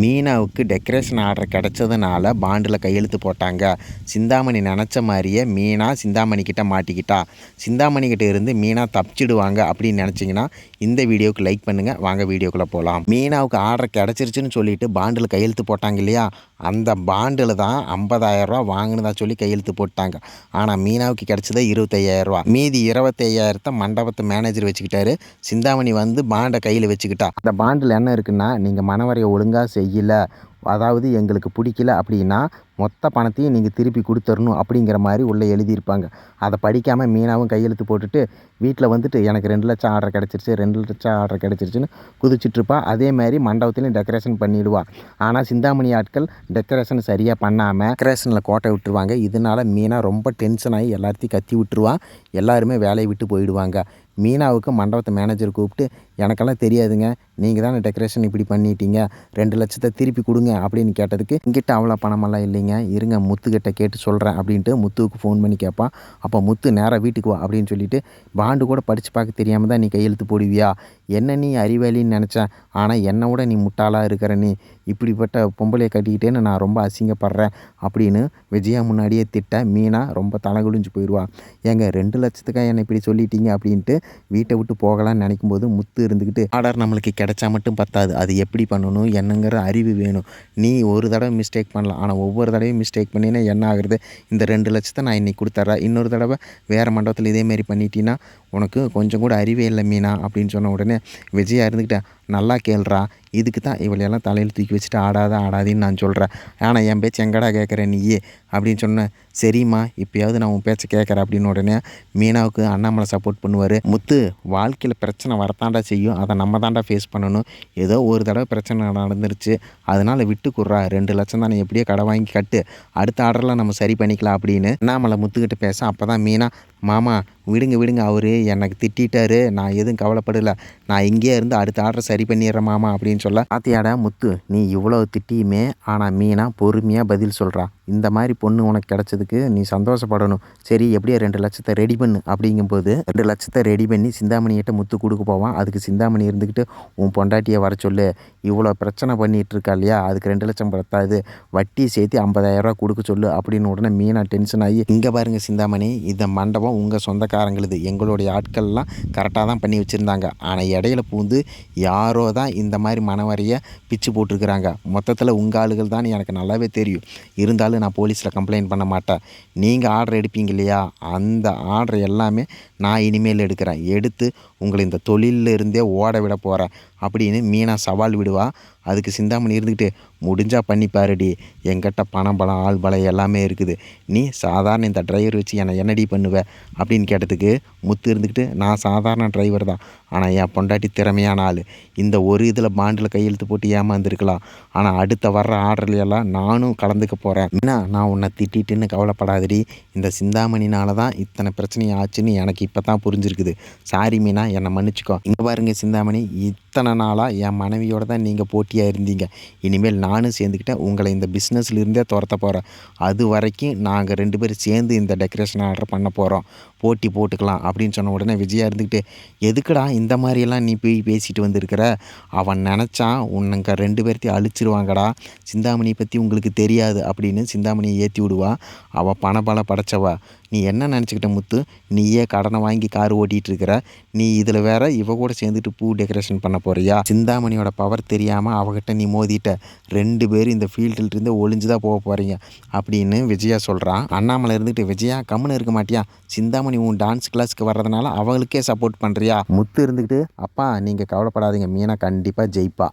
மீனாவுக்கு decoration order கிடச்சதுனால பாண்டில் கையெழுத்து போட்டாங்க. சிந்தாமணி நினச்ச மாதிரியே மீனா சிந்தாமணிக்கிட்ட மாட்டிக்கிட்டா. சிந்தாமணிக்கிட்ட இருந்து மீனா தப்பிச்சிடுவாங்க அப்படின்னு நினச்சிங்கன்னா இந்த வீடியோவுக்கு லைக் பண்ணுங்கள் வாங்க வீடியோக்குள்ளே போகலாம் மீனாவுக்கு ஆர்டர் கிடச்சிருச்சுன்னு சொல்லிட்டு பாண்டில் கையெழுத்து போட்டாங்க இல்லையா? அந்த பாண்டில் தான் ஐம்பதாயிரரூவா வாங்கினதா சொல்லி கையெழுத்து போட்டாங்க. ஆனால் மீனாவுக்கு கிடச்சதே இருபத்தையாயிரரூவா மீதி இருபத்தையாயிரத்தை மண்டபத்தை மேனேஜர் வச்சுக்கிட்டாரு. சிந்தாமணி வந்து பாண்டை கையில் வச்சுக்கிட்டா. அந்த பாண்டில் என்ன இருக்குன்னா நீங்கள் மனவரையை ஒழுங்காக செய்யல அதாவது எங்களுக்கு பிடிக்கல அப்படின்னா மொத்த பணத்தையும் நீங்கள் திருப்பி கொடுத்துடணும் அப்படிங்கிற மாதிரி உள்ளே எழுதியிருப்பாங்க. அதை படிக்காமல் மீனாவும் கையெழுத்து போட்டுட்டு வீட்டில் வந்துட்டு எனக்கு ரெண்டு லட்சம் ஆர்டர் கிடச்சிருச்சு ரெண்டு லட்சம் ஆர்டர் கிடச்சிருச்சுன்னு குதிச்சுட்ருப்பா அதே மாதிரி மண்டபத்துலேயும் டெக்கரேஷன் பண்ணிவிடுவா ஆனால் சிந்தாமணி ஆட்கள் டெக்கரேஷன் சரியாக பண்ணாமல் டெக்கரேஷனில் கோட்டை விட்டுருவாங்க. இதனால் மீனா ரொம்ப டென்ஷன் ஆகி எல்லாத்தையும் கத்தி விட்டுருவான் எல்லாருமே வேலையை விட்டு போயிடுவாங்க. மீனாவுக்கு மண்டபத்தை மேனேஜர் கூப்பிட்டு எனக்கெல்லாம் தெரியாதுங்க. நீங்கள் தானே டெக்கரேஷன் இப்படி பண்ணிட்டீங்க. ரெண்டு லட்சத்தை திருப்பி கொடுங்க அப்படின்னு கேட்டதுக்கு இங்கிட்ட அவ்வளோ பணமெல்லாம் இல்லைங்க. இருங்க முத்துக்கிட்ட கேட்டு சொல்கிறேன் அப்படின்ட்டு முத்துவுக்கு ஃபோன் பண்ணி கேட்பான் அப்போ முத்து நேராக வீட்டுக்கு வா அப்படின்னு சொல்லிட்டு பாண்டு கூட படித்து பார்க்க தெரியாமல் தான் நீ கையெழுத்து போடுவியா? என்ன நீ அறிவாளின்னு நினச்சேன் ஆனால் என்னை விட நீ முட்டாளாக இருக்கிற நீ. இப்படிப்பட்ட பொம்பளையை கட்டிக்கிட்டேன்னு நான் ரொம்ப அசிங்கப்படுறேன் அப்படின்னு விஜயா முன்னாடியே திட்ட மீனா ரொம்ப தலைகுடிஞ்சு போயிடுவா. ஏங்க ரெண்டு லட்சத்துக்காக என்னை இப்படி சொல்லிட்டீங்க? அப்படின்ட்டு வீட்டை விட்டு போகலான்னு நினைக்கும் போது முத்து இருந்துக்கிட்டு ஆர்டர் நம்மளுக்கு கிடைச்சா மட்டும் பத்தாது. அது எப்படி பண்ணணும்? என்னங்கிற அறிவு வேணும். நீ ஒரு தடவை மிஸ்டேக் பண்ணலாம். ஆனால் ஒவ்வொரு தடவையும் மிஸ்டேக் பண்ணினா என்ன ஆகுறது? இந்த ரெண்டு லட்சத்தை நான் இன்னைக்கு கொடுத்துட்றேன் இன்னொரு தடவை வேறு மண்டபத்தில் இதேமாரி பண்ணிட்டீங்கன்னா உனக்கு கொஞ்சம் கூட அறிவே இல்லை மீனா அப்படின்னு சொன்ன உடனே விஜயா இருந்துக்கிட்டேன் நல்லா கேள்றா. இதுக்கு தான் இவளையெல்லாம் தலையில் தூக்கி வச்சுட்டு ஆடாத ஆடாதின்னு நான் சொல்கிறேன் ஆனால் என் பேச்சு எங்கடா கேட்குற நீயே? அப்படின்னு சொன்னேன். சரிம்மா இப்போயாவது நான் உன் பேச்சை கேட்குறேன் அப்படின்னு உடனே மீனாவுக்கு அண்ணாமலை சப்போர்ட் பண்ணுவார். முத்து வாழ்க்கையில் பிரச்சனை வரத்தாண்டா செய்யும். அதை நம்ம தாண்டா ஃபேஸ் பண்ணணும். ஏதோ ஒரு தடவை பிரச்சனை நடந்துருச்சு. அதனால் விட்டு குடுறா. ரெண்டு லட்சம் தானே எப்படியோ கடை வாங்கி கட்டு. அடுத்த ஆர்டரில் நம்ம சரி பண்ணிக்கலாம் அப்படின்னு அண்ணாமலை முத்துக்கிட்ட பேச அப்போ தான் மீனா மாமா விடுங்க விடுங்க அவர் எனக்கு திட்டாரு நான் எதுவும் கவலைப்படலை. நான் இங்கேயே இருந்து அடுத்த ஆர்டர் சரி பண்ணிடுறேன் மாமா அப்படின்னு சொல்ல பாத்தியாடா முத்து நீ இவ்வளோ திட்டியுமே ஆனால் மீனா பொறுமையாக பதில் சொல்கிறா இந்த மாதிரி பொண்ணு உனக்கு கிடச்சதுக்கு நீ சந்தோஷப்படணும். சரி எப்படியோ ரெண்டு லட்சத்தை ரெடி பண்ணு அப்படிங்கும்போது ரெண்டு லட்சத்தை ரெடி பண்ணி சிந்தாமணிகிட்ட முத்து கொடுக்க போவான். அதுக்கு சிந்தாமணி இருந்துக்கிட்டு உன் பொண்டாட்டியை வர சொல்லு. இவ்வளோ பிரச்சனை பண்ணிகிட்டு இருக்கா இல்லையா? அதுக்கு ரெண்டு லட்சம் பத்தாது. வட்டி சேர்த்து ஐம்பதாயிரரூவா கொடுக்க சொல்லு அப்படின்னு உடனே மீனா டென்ஷன் ஆகி இங்கே பாருங்கள் சிந்தாமணி இந்த மண்டபம் உங்கள் சொந்தக்காரங்களுது எங்களுடைய ஆட்கள்லாம் கரெக்டாக தான் பண்ணி வச்சுருந்தாங்க. ஆனால் இடையில பூந்து யாரோ தான் இந்த மாதிரி மனவரையை பிச்சு போட்டிருக்கிறாங்க. மொத்தத்தில் உங்கள் ஆளுகள் தான் எனக்கு நல்லாவே தெரியும். இருந்தாலும் நான் போலீஸில் கம்ப்ளைண்ட் பண்ண மாட்டேன். நீங்கள் ஆர்டர் எடுப்பீங்க இல்லையா? அந்த ஆர்டர் எல்லாமே நான் இனிமேல் எடுக்கிறேன். எடுத்து உங்களை இந்த தொழிலில் இருந்தே ஓட விட போகிறேன் அப்படின்னு மீனா சவால் விடுவா. அதுக்கு சிந்தாமணி இருந்துக்கிட்டு முடிஞ்சால் பண்ணி பாருடி. பணம் பலம் ஆள் பலம் எல்லாமே இருக்குது. நீ சாதாரண இந்த டிரைவர் வச்சு என்னை என்னடி பண்ணுவ? அப்படின்னு கேட்டதுக்கு முத்து இருந்துக்கிட்டு நான் சாதாரண டிரைவர் தான். ஆனால் என் பொண்டாட்டி திறமையான ஆள். இந்த ஒரு இதில் பாண்டில் கையெழுத்து போட்டு ஏமாந்துருக்கலாம். ஆனால் அடுத்த வர்ற ஆர்டர்லையெல்லாம் நானும் கலந்துக்க போகிறேன் என்ன நான் உன்னை திட்டிட்டுன்னு கவலைப்படாதடி. இந்த சிந்தாமணினால தான் இத்தனை பிரச்சனை ஆச்சுன்னு எனக்கு இப்போ தான் புரிஞ்சிருக்குது. சாரி மீனா என்னை மன்னிச்சிக்கோ. இங்கே பாருங்க சிந்தாமணி இத்தனை நாளாக என் மனைவியோடு தான் நீங்கள் போட்டியாக இருந்தீங்க. இனிமேல் நானும் சேர்ந்துக்கிட்டேன். உங்களை இந்த பிஸ்னஸ்லேருந்தே துரத்த போகிறேன் அது வரைக்கும் நாங்கள் ரெண்டு பேரும் சேர்ந்து இந்த டெக்கரேஷன் ஆர்டர் பண்ண போகிறோம் போட்டி போட்டுக்கலாம் அப்படின்னு சொன்ன உடனே விஜயா இருந்துக்கிட்டு எதுக்குடா இந்த மாதிரியெல்லாம் நீ போய் பேசிட்டு வந்திருக்கிற? அவன் நினச்சான் உன்னங்க ரெண்டு பேர்த்தையும் அழிச்சிருவாங்கடா. சிந்தாமணியை பற்றி உங்களுக்கு தெரியாது அப்படின்னு சிந்தாமணியை ஏற்றி விடுவா. அவள் பணபலம் படைச்சவா. நீ என்ன நினச்சிக்கிட்ட முத்து? நீயே கடனை வாங்கி கார் ஓட்டிகிட்டு இருக்கிற. நீ இதில் வேற இவ கூட சேர்ந்துட்டு பூ டெக்கரேஷன் பண்ண போறியா? சிந்தாமணியோட பவர் தெரியாமல் அவகிட்ட நீ மோதிட்ட ரெண்டு பேரும் இந்த ஃபீல்டில் இருந்து ஒளிஞ்சு தான் போக போகிறீங்க அப்படின்னு விஜயா சொல்கிறான் அண்ணாமலை இருந்துட்டு விஜயா கம்முன்னு இருக்க மாட்டியா? சிந்தாமணி உன் டான்ஸ் கிளாஸ்க்கு வர்றதுனால அவங்களுக்கே சப்போர்ட் பண்ணுறியா முத்து இருந்துக்கிட்டு அப்பா நீங்கள் கவலைப்படாதீங்க. மீனா கண்டிப்பாக ஜெயிப்பா.